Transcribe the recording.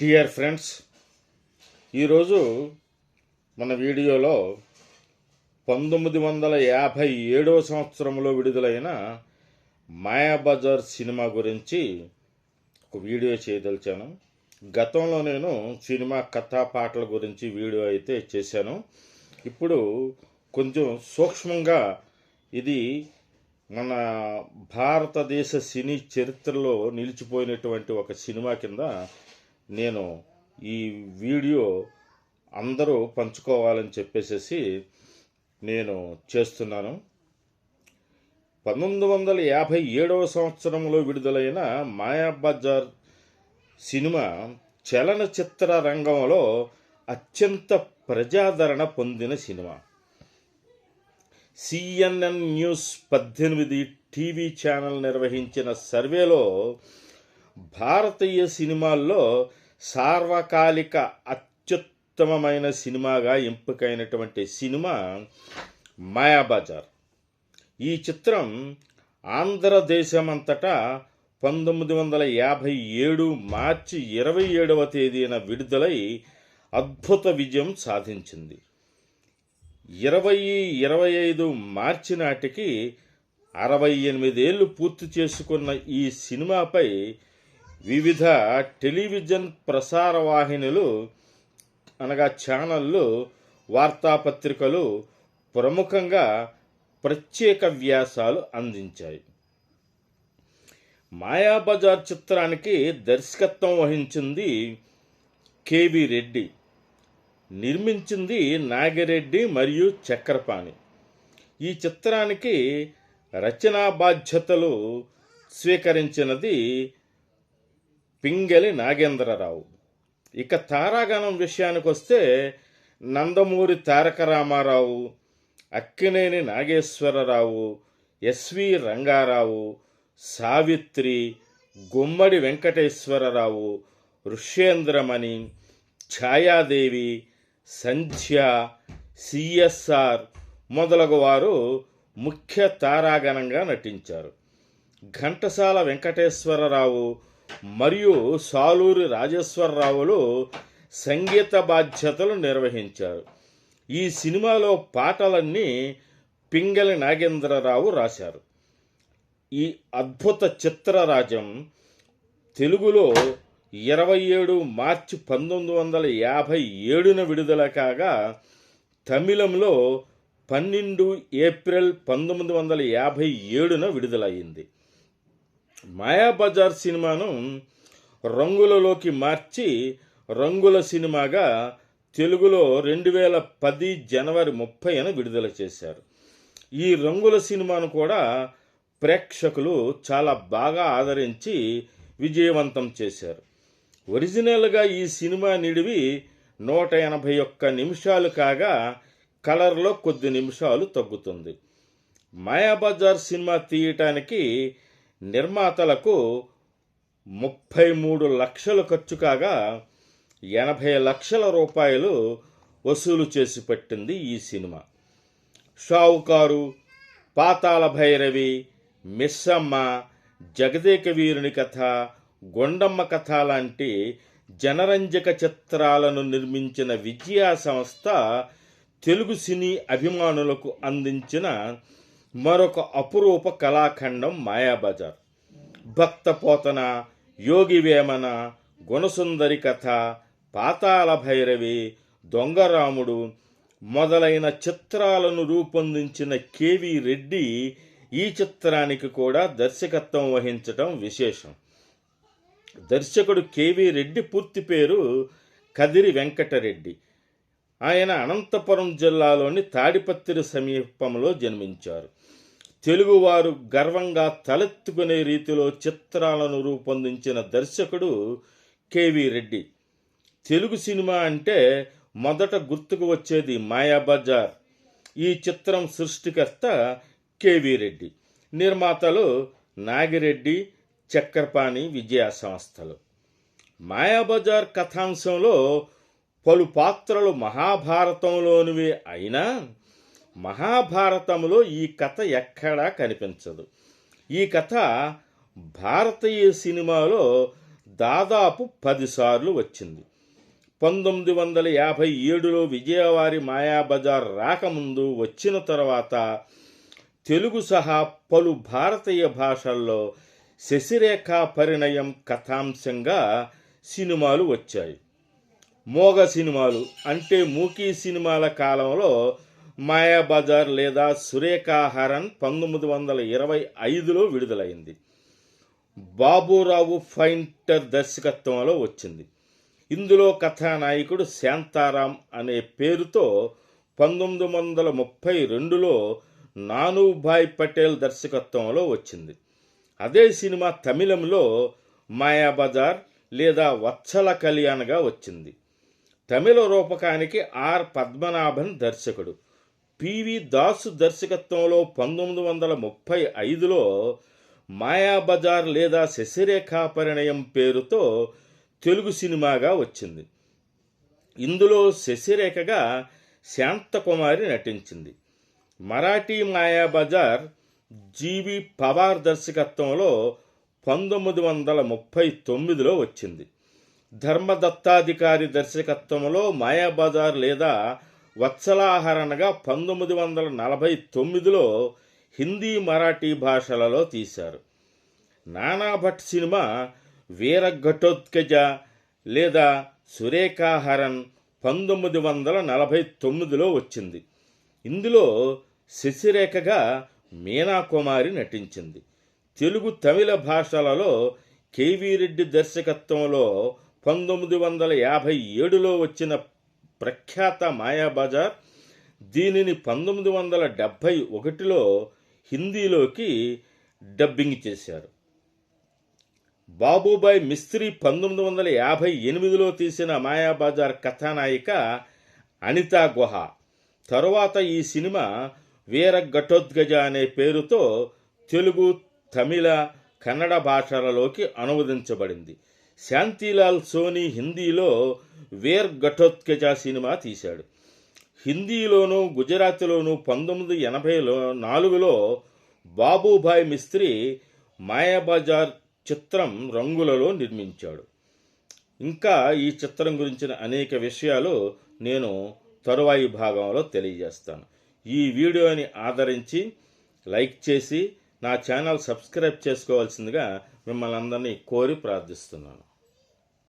Dear friends ఈరోజు మన వీడియోలో పంతొమ్మిది వందల యాభై ఏడవ సంవత్సరంలో విడుదలైన మాయాబజార్ సినిమా గురించి ఒక వీడియో చేయదలిచాను. గతంలో నేను సినిమా కథా పాటల గురించి వీడియో అయితే చేశాను. ఇప్పుడు కొంచెం సూక్ష్మంగా ఇది మన భారతదేశ సినీ చరిత్రలో నిలిచిపోయినటువంటి ఒక సినిమా కింద నేను ఈ వీడియో అందరూ పంచుకోవాలని చెప్పేసేసి నేను చేస్తున్నాను. పంతొమ్మిది వందల యాభై ఏడవ సంవత్సరంలో విడుదలైన మాయాబజార్ సినిమా చలనచిత్ర రంగంలో అత్యంత ప్రజాదరణ పొందిన సినిమా. సిఎన్ఎన్ న్యూస్ పద్దెనిమిది టీవీ ఛానల్ నిర్వహించిన సర్వేలో భారతీయ సినిమాల్లో సార్వకాలిక అత్యుత్తమమైన సినిమాగా ఎంపికైనటువంటి సినిమా మాయాబజార్ ఈ చిత్రం ఆంధ్రదేశమంతటా పంతొమ్మిది వందల యాభై ఏడు మార్చి ఇరవై ఏడవ తేదీన విడుదలై అద్భుత విజయం సాధించింది. ఇరవై ఇరవై ఐదు మార్చి నాటికి అరవై ఎనిమిదేళ్ళు పూర్తి చేసుకున్న ఈ సినిమాపై వివిధ టెలివిజన్ ప్రసార వాహినులు అనగా ఛానళ్ళు వార్తాపత్రికలు ప్రముఖంగా ప్రత్యేక వ్యాసాలు అందించాయి. మాయాబజార్ చిత్రానికి దర్శకత్వం వహించింది కేవి రెడ్డి. నిర్మించింది నాగిరెడ్డి మరియు చక్రపాణి. ఈ చిత్రానికి రచనా బాధ్యతలు స్వీకరించినది పింగలి నాగేంద్రరావు. ఇక తారాగణం విషయానికి వస్తే నందమూరి తారక రామారావు అక్కినేని నాగేశ్వరరావు ఎస్వి రంగారావు సావిత్రి గుమ్మడి వెంకటేశ్వరరావు ఋష్యేంద్రమణి ఛాయాదేవి సంధ్య సిఎస్ఆర్ మొదలగు వారు ముఖ్య తారాగణంగా నటించారు. ఘంటసాల వెంకటేశ్వరరావు మరియు సాలూరి రాజేశ్వరరావులు సంగీత బాధ్యతలు నిర్వహించారు. ఈ సినిమాలో పాటలన్నీ పింగళి నాగేంద్రరావు రాశారు. ఈ అద్భుత చిత్రరాజం తెలుగులో ఇరవై ఏడు మార్చి పంతొమ్మిది వందల యాభై ఏడున విడుదల కాగా తమిళంలో పన్నెండు ఏప్రిల్ పంతొమ్మిది వందల యాభై ఏడున విడుదలయ్యింది. మాయాబజార్ సినిమాను రంగులలోకి మార్చి రంగుల సినిమాగా తెలుగులో రెండు వేల పది జనవరి ముప్పైన విడుదల చేశారు. ఈ రంగుల సినిమాను కూడా ప్రేక్షకులు చాలా బాగా ఆదరించి విజయవంతం చేశారు. ఒరిజినల్గా ఈ సినిమా నిడివి నూట ఎనభై ఒక్క నిమిషాలు కాగా కలర్లో కొద్ది నిమిషాలు తగ్గుతుంది. మాయాబజార్ సినిమా తీయటానికి నిర్మాతలకు ముప్పై మూడు లక్షలు ఖర్చు కాగా ఎనభై లక్షల రూపాయలు వసూలు చేసి పెట్టింది ఈ సినిమా. షావుకారు పాతాళ భైరవి మిస్సమ్మ జగదేక వీరుని కథ గొండమ్మ కథ లాంటి జనరంజక చిత్రాలను నిర్మించిన విజయా సంస్థ తెలుగు సినీ అభిమానులకు అందించిన మరొక అపురూప కళాఖండం మాయాబజార్. భక్తపోతన యోగి వేమన గుణసుందరి కథ పాతాళ భైరవి దొంగరాముడు మొదలైన చిత్రాలను రూపొందించిన కేవి రెడ్డి ఈ చిత్రానికి కూడా దర్శకత్వం వహించటం విశేషం. దర్శకుడు కేవి రెడ్డి పూర్తి పేరు కదిరి వెంకటరెడ్డి. ఆయన అనంతపురం జిల్లాలోని తాడిపత్రి సమీపంలో జన్మించారు. తెలుగువారు గర్వంగా తలెత్తుకునే రీతిలో చిత్రాలను రూపొందించిన దర్శకుడు కేవి రెడ్డి. తెలుగు సినిమా అంటే మొదట గుర్తుకు వచ్చేది మాయాబజార్. ఈ చిత్రం సృష్టికర్త కేవి రెడ్డి. నిర్మాతలు నాగిరెడ్డి చక్రపాణి విజయ సంస్థలు. మాయాబజార్ కథాంశంలో పలు పాత్రలు మహాభారతంలోనివే అయినా మహాభారతంలో ఈ కథ ఎక్కడా కనిపించదు. ఈ కథ భారతీయ సినిమాలో దాదాపు పదిసార్లు వచ్చింది. పంతొమ్మిది వందల యాభై ఏడులో విజయవారి మాయాబజార్ రాకముందు వచ్చిన తర్వాత తెలుగు సహా పలు భారతీయ భాషల్లో శశిరేఖ పరిణయం కథాంశంగా సినిమాలు వచ్చాయి. మోగ సినిమాలు అంటే మూకీ సినిమాల కాలంలో మాయాబజార్ లేదా సురేఖాహరన్ పంతొమ్మిది వందల ఇరవై ఐదులో విడుదలైంది. బాబురావు ఫైంటర్ దర్శకత్వంలో వచ్చింది. ఇందులో కథానాయకుడు శాంతారాం అనే పేరుతో పంతొమ్మిది వందల ముప్పై రెండులో నానుభాయ్ పటేల్ దర్శకత్వంలో వచ్చింది. అదే సినిమా తమిళంలో మాయాబజార్ లేదా వత్సల కళ్యాణ్గా వచ్చింది. తమిళ రూపకానికి ఆర్ పద్మనాభన్ దర్శకుడు. పివి దాసు దర్శకత్వంలో పంతొమ్మిది వందల ముప్పై ఐదులో మాయాబజార్ లేదా శశిరేఖా పరిణయం పేరుతో తెలుగు సినిమాగా వచ్చింది. ఇందులో శశిరేఖగా శాంతకుమారి నటించింది. మరాఠీ మాయాబజార్ జీవి పవార్ దర్శకత్వంలో పంతొమ్మిది వందల ముప్పై తొమ్మిదిలో వచ్చింది. ధర్మదత్తాధికారి దర్శకత్వంలో మాయాబజార్ లేదా వత్సలాహరణగా పంతొమ్మిది వందల నలభై తొమ్మిదిలో హిందీ మరాఠీ భాషలలో తీశారు. నానా భట్ సినిమా వీర ఘటోత్కజ లేదా సురేఖాహరన్ పంతొమ్మిది వందల నలభై తొమ్మిదిలో వచ్చింది. ఇందులో శశిరేఖగా మీనా కుమారి నటించింది. తెలుగు తమిళ భాషలలో కేవీ రెడ్డి దర్శకత్వంలో పంతొమ్మిది వందల యాభై ఏడులో వచ్చిన ప్రఖ్యాత మాయాబజార్ దీనిని పంతొమ్మిది వందల డెబ్భై ఒకటిలో హిందీలోకి డబ్బింగ్ చేశారు. బాబుబాయ్ మిస్త్రీ పంతొమ్మిది వందల యాభై ఎనిమిదిలో తీసిన మాయాబజార్ కథానాయిక అనితా గుహ. తరువాత ఈ సినిమా వీర ఘటోద్గజ అనే పేరుతో తెలుగు తమిళ కన్నడ భాషలలోకి అనువదించబడింది. శాంతిలాల్ సోనీ హిందీలో వీర్ ఘటోత్కజ సినిమా తీశాడు. హిందీలోనూ గుజరాత్లోనూ పంతొమ్మిది ఎనభైలో నాలుగులో బాబుభాయ్ మిస్త్రీ మాయాబజార్ చిత్రం రంగులలో నిర్మించాడు. ఇంకా ఈ చిత్రం గురించిన అనేక విషయాలు నేను తరువాయి భాగంలో తెలియజేస్తాను. ఈ వీడియోని ఆదరించి లైక్ చేసి నా ఛానల్ సబ్స్క్రైబ్ చేసుకోవాల్సిందిగా మిమ్మల్ని అందరినీ కోరి ప్రార్థిస్తున్నాను.